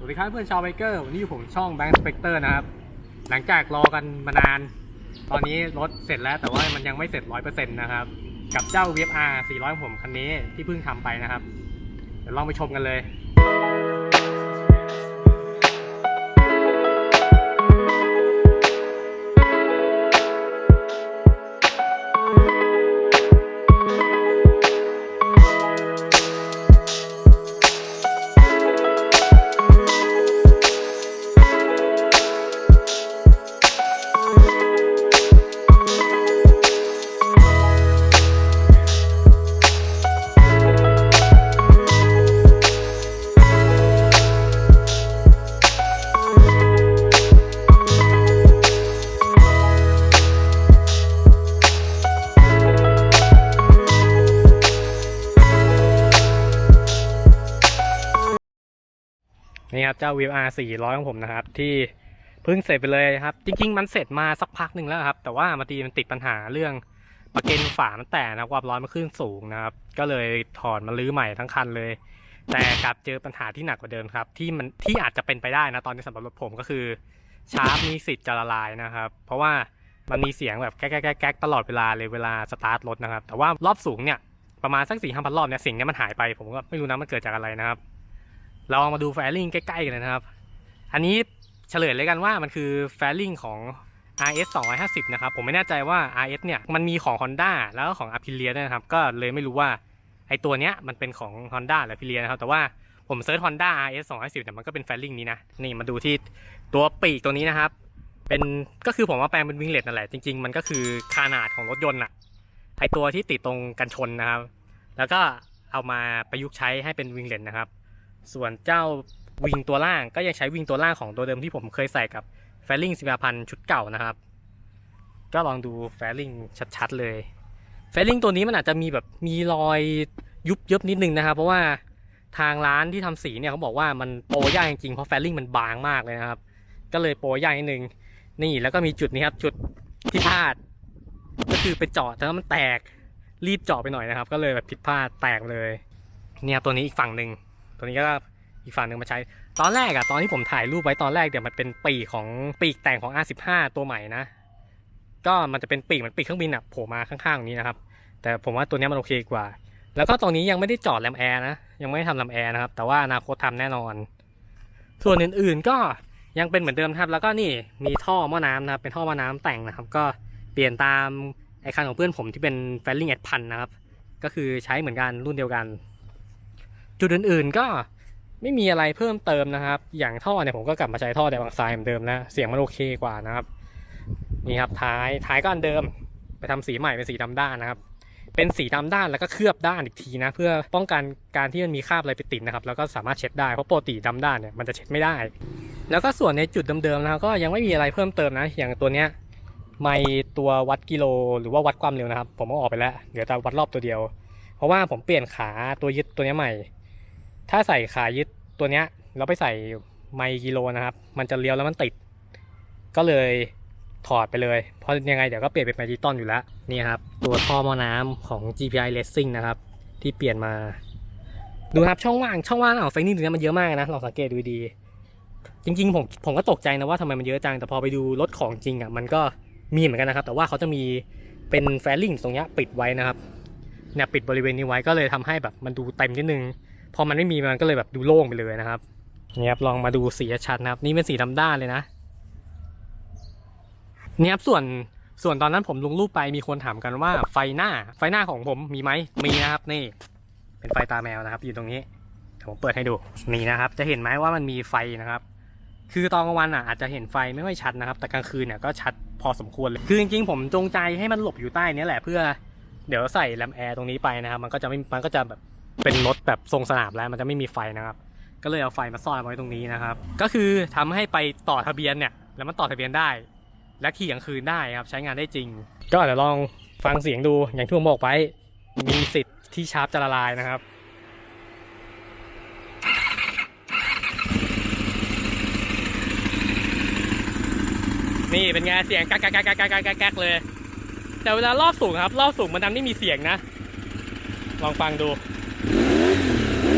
สวัสดีครับเพื่อนชาวไบเกอร์วันนี้อยู่ผมช่องแบงค์สเปกเตอร์นะครับ หลังจากรอกันมานาน ตอนนี้รถเสร็จแล้วแต่ว่ามันยังไม่เสร็จร้อยเปอร์เซ็นต์นะครับ กับเจ้า VFR 400ของผมคันนี้ที่เพิ่งทำไปนะครับ เดี๋ยวลองไปชมกันเลย นี่ครับเจ้า VR 400 ของผมนะครับ ที่เพิ่งเสร็จไปเลยครับ จริง ๆ มันเสร็จมาสักพักหนึ่งแล้วครับ แต่ว่ามาตีมันติดปัญหาเรื่องประเก็นฝามันแตกนะครับความร้อนมันขึ้นสูงนะครับ ก็เลยถอดมาลื้อใหม่ทั้งคันเลย แต่กลับเจอปัญหาที่หนักกว่าเดิมครับ ที่มันที่อาจจะเป็นไปได้นะตอนนี้สำหรับรถผมก็คือชาร์ปมีสิทธิ์จะละลายนะครับ เพราะว่ามันมีเสียงแบบแก๊กแก๊กแก๊กตลอดเวลาเลยเวลาสตาร์ทรถนะครับ แต่ว่ารอบสูงเนี่ยประมาณสักสี่ห้าพันรอบเนี่ยเสียงเนี้ยมันหายไป ผมก็ไม่รู้นะมันเกิดจากอะไรนะครับ เรามาดูแฟลิงใกล้ๆกันเลยนะครับ อันนี้เฉลยเลยกันว่ามันคือแฟลิงของ RS 250 นะครับ ผมไม่แน่ใจว่า RS เนี่ยมันมีของ Honda แล้วก็ของ Aprilia ด้วยนะครับ ก็เลยไม่รู้ว่าไอตัวเนี้ยมันเป็นของ Honda หรือ Aprilia นะครับ แต่ว่าผมเซิร์ช Honda RS 250เนี่ยมันก็เป็นแฟลิงนี้นะ นี่มาดูที่ตัวปีกตัวนี้นะครับ เป็นก็คือผมว่าแปลงเป็นวิงเลตนั่นแหละ จริงๆ มันก็คือขนาดของรถยนต์อะไอตัวที่ติดตรงกันชนนะครับ แล้วก็เอามาประยุกต์ใช้ให้เป็นวิงเลตนะครับ ส่วนเจ้าวิงตัวล่างก็ยังใช้วิงตัวล่างของตัวเดิมที่ผมเคยใส่กับแฟลิงสิบพันชุดเก่านะครับ ก็ลองดูแฟลิงชัดๆเลยแฟลิงตัวนี้มันอาจจะมีแบบมีรอยยุบเยิบนิดนึงนะครับ เพราะว่าทางร้านที่ทำสีเนี่ยเขาบอกว่ามันโปรยากจริงๆเพราะแฟลิงมันบางมากเลยนะครับ ก็เลยโปรยากนิดนึงนี่แล้วก็มีจุดนี้ครับจุดที่พลาด ก็คือไปเจาะแต่ว่ามันแตกรีบเจาะไปหน่อยนะครับ ก็เลยแบบผิดพลาดแตกเลย เนี่ยตัวนี้อีกฝั่งหนึ่ง ตัวนี้ก็อีกฝั่งหนึ่งมาใช้ ตอนแรกอะตอนที่ผมถ่ายรูปไว้ตอนแรกเดี๋ยวมันเป็นปีกของปีกแต่งของ R15 ตัวใหม่นะ ก็มันจะเป็นปีกเหมือนปีกเครื่องบินอะโผล่มาข้างๆตรงนี้นะครับ แต่ผมว่าตัวนี้มันโอเคกว่า แล้วก็ตรงนี้ยังไม่ได้จอดแรมแอร์นะ ยังไม่ได้ทำแรมแอร์นะครับ แต่ว่าอนาคตทำแน่นอน ส่วนอื่นๆก็ยังเป็นเหมือนเดิมครับ แล้วก็นี่มีท่อหม้อน้ำนะครับ เป็นท่อหม้อน้ำแต่งนะครับ ก็เปลี่ยนตามไอคันของเพื่อนผมที่เป็นแฟลลิงเอ็ดพันนะครับ ก็คือใช้เหมือนกันรุ่นเดียวกัน จุดอื่นๆก็ไม่มีอะไรเพิ่มเติมนะครับ อย่างท่อเนี่ยผมก็กลับมาใช้ท่อแดบางทรายเหมือนเดิมแล้วเสียงมันโอเคกว่านะครับนี่ครับท้ายท้ายก็อันเดิม ไปทำสีใหม่เป็นสีดำด้านนะครับ เป็นสีดำด้านแล้วก็เคลือบด้านอีกทีนะ เพื่อป้องกันการที่มันมีคราบอะไรไปติดนะครับ แล้วก็สามารถเช็ดได้เพราะปกติดำด้านเนี่ยมันจะเช็ดไม่ได้ แล้วก็ส่วนในจุดเดิมๆนะครับก็ยังไม่มีอะไรเพิ่มเติมนะ อย่างตัวเนี้ยไมค์ตัววัดกิโลหรือว่าวัดความเร็วนะครับ ผมเอาออกไปแล้วเหลือแต่วัดรอบตัวเดียว เพราะว่าผมเปลี่ยนขาตัวยึดตัวนี้ใหม่ ถ้าใส่ขายึดตัวเนี้ยแล้วไปใส่ไมค์กิโลนะครับ มันจะเลี้ยวแล้วมันติด ก็เลยถอดไปเลย เพราะยังไงเดี๋ยวก็เปลี่ยนเป็นไมค์ดิจิตอลอยู่แล้ว นี่ครับ ตัวท่อมอน้ำของ GPI Racing นะครับ ที่เปลี่ยนมา ดูครับช่องว่างช่องว่างของไฟนี่ตรงนี้มันเยอะมากนะลองสังเกตดูดี จริงๆ ผมผมก็ตกใจนะว่าทำไมมันเยอะจัง แต่พอไปดูรถของจริงอะมันก็มีเหมือนกันนะครับ แต่ว่าเขาจะมีเป็นแฟลลิงตรงเนี้ยปิดไว้นะครับเนี่ยปิดบริเวณนี้ไว้ก็เลยทำให้แบบมันดูเต็มนิดนึง พอมันไม่มีมันก็เลยแบบดูโล่งไปเลยนะครับนี่ครับลองมาดูสีชัดนะครับ นี่เป็นสีดำด้านเลยนะนี่ครับส่วนส่วนตอนนั้นผมลงรูปไปมีคนถามกันว่าไฟหน้าไฟหน้าของผมมีไหมมีนะครับ นี่ เป็นไฟตาแมวนะครับ อยู่ตรงนี้ผมเปิดให้ดูนี่นะครับ จะเห็นไหมว่ามันมีไฟนะครับ คือตอนกลางวันอะอาจจะเห็นไฟไม่ค่อยชัดนะครับ แต่กลางคืนเนี่ยก็ชัดพอสมควรเลยคือจริงๆผมจงใจให้มันหลบอยู่ใต้นี้แหละเพื่อ เดี๋ยวใส่แรมแอร์ตรงนี้ไปนะครับ มันก็จะไม่มันก็จะแบบ เป็นรถแบบทรงสนามแล้วมันจะไม่มีไฟนะครับ ก็เลยเอาไฟมาซ่อนไว้ตรงนี้นะครับ ก็คือทำให้ไปต่อทะเบียนเนี่ยแล้วมันต่อทะเบียนได้ และขี่กลางคืนได้ครับใช้งานได้จริง ก็เดี๋ยวลองฟังเสียงดูอย่างที่ผมบอกไปมีสิทธิ์ที่ชาร์ปจะละลายนะครับนี่เป็นไงเสียงกักกักกักกักกักเลย แต่เวลารอบสูงครับ รอบสูงมันนั่นไม่มีเสียงนะ ลองฟังดู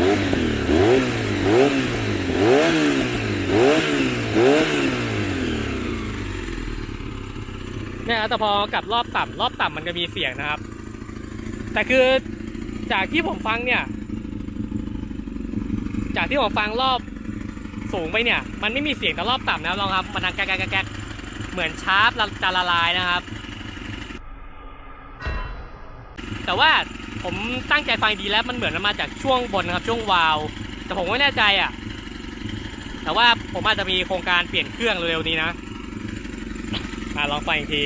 เนี่ยแต่พอกลับรอบต่ำรอบต่ำมันจะมีเสียงนะครับ แต่คือจากที่ผมฟังเนี่ย จากที่ผมฟังรอบสูงไปเนี่ย มันไม่มีเสียงแต่รอบต่ำนะลองครับมันดังแก๊กแก๊กเหมือนชาร์ปจะละลายนะครับ แต่ว่า ผมตั้งใจฟังดีแล้วมันเหมือนมันมาจากช่วงบนนะครับช่วงวาล์วแต่ผมไม่แน่ใจอะ แต่ว่าผมอาจจะมีโครงการเปลี่ยนเครื่องเร็วๆนี้นะอะลองฟังอีกที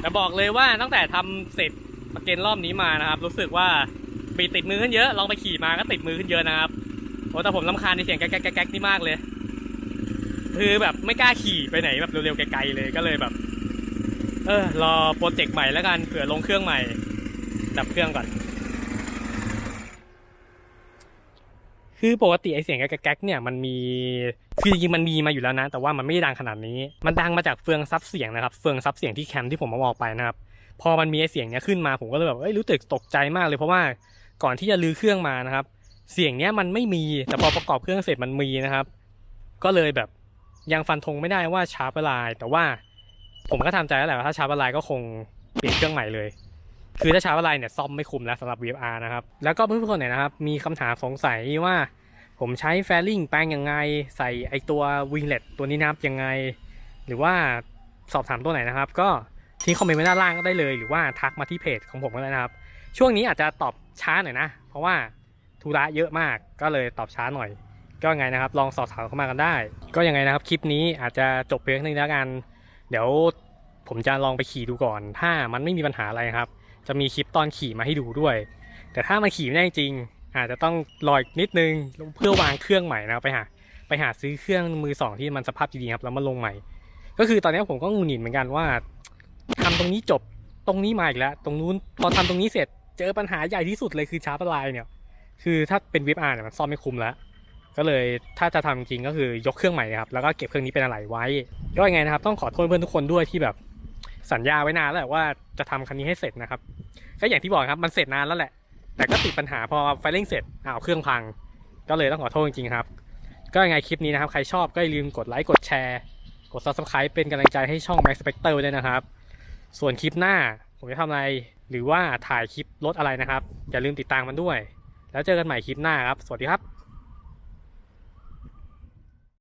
แต่ บอกเลยว่าตั้งแต่ทำเสร็จประเกนรอบนี้มานะครับ รู้สึกว่าบีติดมือขึ้นเยอะ ลองไปขี่มาก็ติดมือขึ้นเยอะนะครับโอ้แต่ผมลำคาญในเสียงแกร๊กแก๊กแก๊กนี่มากเลย คือแบบไม่กล้าขี่ไปไหนแบบเร็วๆไกลๆเลยก็เลยแบบ เออรอโปรเจกต์ใหม่แล้วกันเผื่อลงเครื่องใหม่ ดับเครื่องก่อน คือปกติไอเสียงแก๊กๆเนี่ยมันมีคือจริงมันมีมาอยู่แล้วนะ แต่ว่ามันไม่ดังขนาดนี้ มันดังมาจากเฟืองซับเสียงนะครับเฟืองซับเสียงที่แคมป์ที่ผมมาบอกไปนะครับพอมันมีไอเสียงเนี้ยขึ้นมาผมก็เลยแบบเอ้ยรู้สึกตกใจมากเลยเพราะว่าก่อนที่จะลื้อเครื่องมานะครับ เสียงเนี้ยมันไม่มีแต่พอประกอบเครื่องเสร็จมันมีนะครับ ก็เลยแบบยังฟันธงไม่ได้ว่าชาร์ปลายแต่ว่า ผมก็ทำใจแล้วแหละว่าถ้าชาร์ปลายก็คงเปลี่ยนเครื่องใหม่เลย คือถ้าชาร์ปลายเนี่ยซ่อมไม่คุ้มแล้วสำหรับ VFR นะครับ แล้วก็เพื่อนๆคนไหนนะครับ มีคำถามสงสัยว่า ผมใช้แฟลิงแปลงยังไง ใส่ไอตัววิงเลตตัวนี้นับยังไง หรือว่าสอบถามตัวไหนนะครับ ก็ทิ้งคอมเมนต์ไว้ด้านล่างก็ได้เลย หรือว่าทักมาที่เพจของผมก็ได้นะครับ ช่วงนี้อาจจะตอบช้าหน่อยนะ เพราะว่าธุระเยอะมากก็เลยตอบช้าหน่อย ก็ยังไงนะครับ ลองสอบถามเข้ามากันได้ ก็ยังไงนะครับคลิปนี้อาจจะจบเพียงเท่านี้แล้วกัน เดี๋ยวผมจะลองไปขี่ดูก่อน ถ้ามันไม่มีปัญหาอะไรครับ จะมีคลิปตอนขี่มาให้ดูด้วย แต่ถ้ามันขี่ไม่ได้จริง อาจจะต้องรออีกนิดนึงเพื่อวางเครื่องใหม่นะไปหาไปหาซื้อเครื่องมือสองที่มันสภาพดีๆครับแล้วมาลงใหม่ ก็คือตอนนี้ผมก็งุนหงิดเหมือนกันว่าทำตรงนี้จบตรงนี้มาอีกแล้ว ตรงนู้นพอทำตรงนี้เสร็จ เจอปัญหาใหญ่ที่สุดเลยคือชาร์ปลายเนี่ย คือถ้าเป็นวิบอาร์เนี่ยมันซ่อมไม่คุ้มแล้วก็เลยถ้าจะทำจริงก็คือยกเครื่องใหม่นะครับแล้วก็เก็บเครื่องนี้เป็นอะไรไว้ก็ยังไงนะครับต้องขอโทษเพื่อนทุกคนด้วยที่แบบ สัญญาไว้นานแล้วแหละว่าจะทำคันนี้ให้เสร็จนะครับ ก็อย่างที่บอกครับมันเสร็จนานแล้วแหละ แต่ก็ติดปัญหาพอไฟลิ่งเสร็จอ้าวเครื่องพัง ก็เลยต้องขอโทษจริงๆครับ ก็ยังไงคลิปนี้นะครับ ใครชอบก็อย่าลืมกดไลค์กดแชร์ กด subscribe เป็นกำลังใจให้ช่อง Max Specter ด้วยนะครับ ส่วนคลิปหน้าผมจะทำอะไรหรือว่าถ่ายคลิปรถอะไรนะครับ อย่าลืมติดตามมันด้วย แล้วเจอกันใหม่คลิปหน้าครับ สวัสดีครับ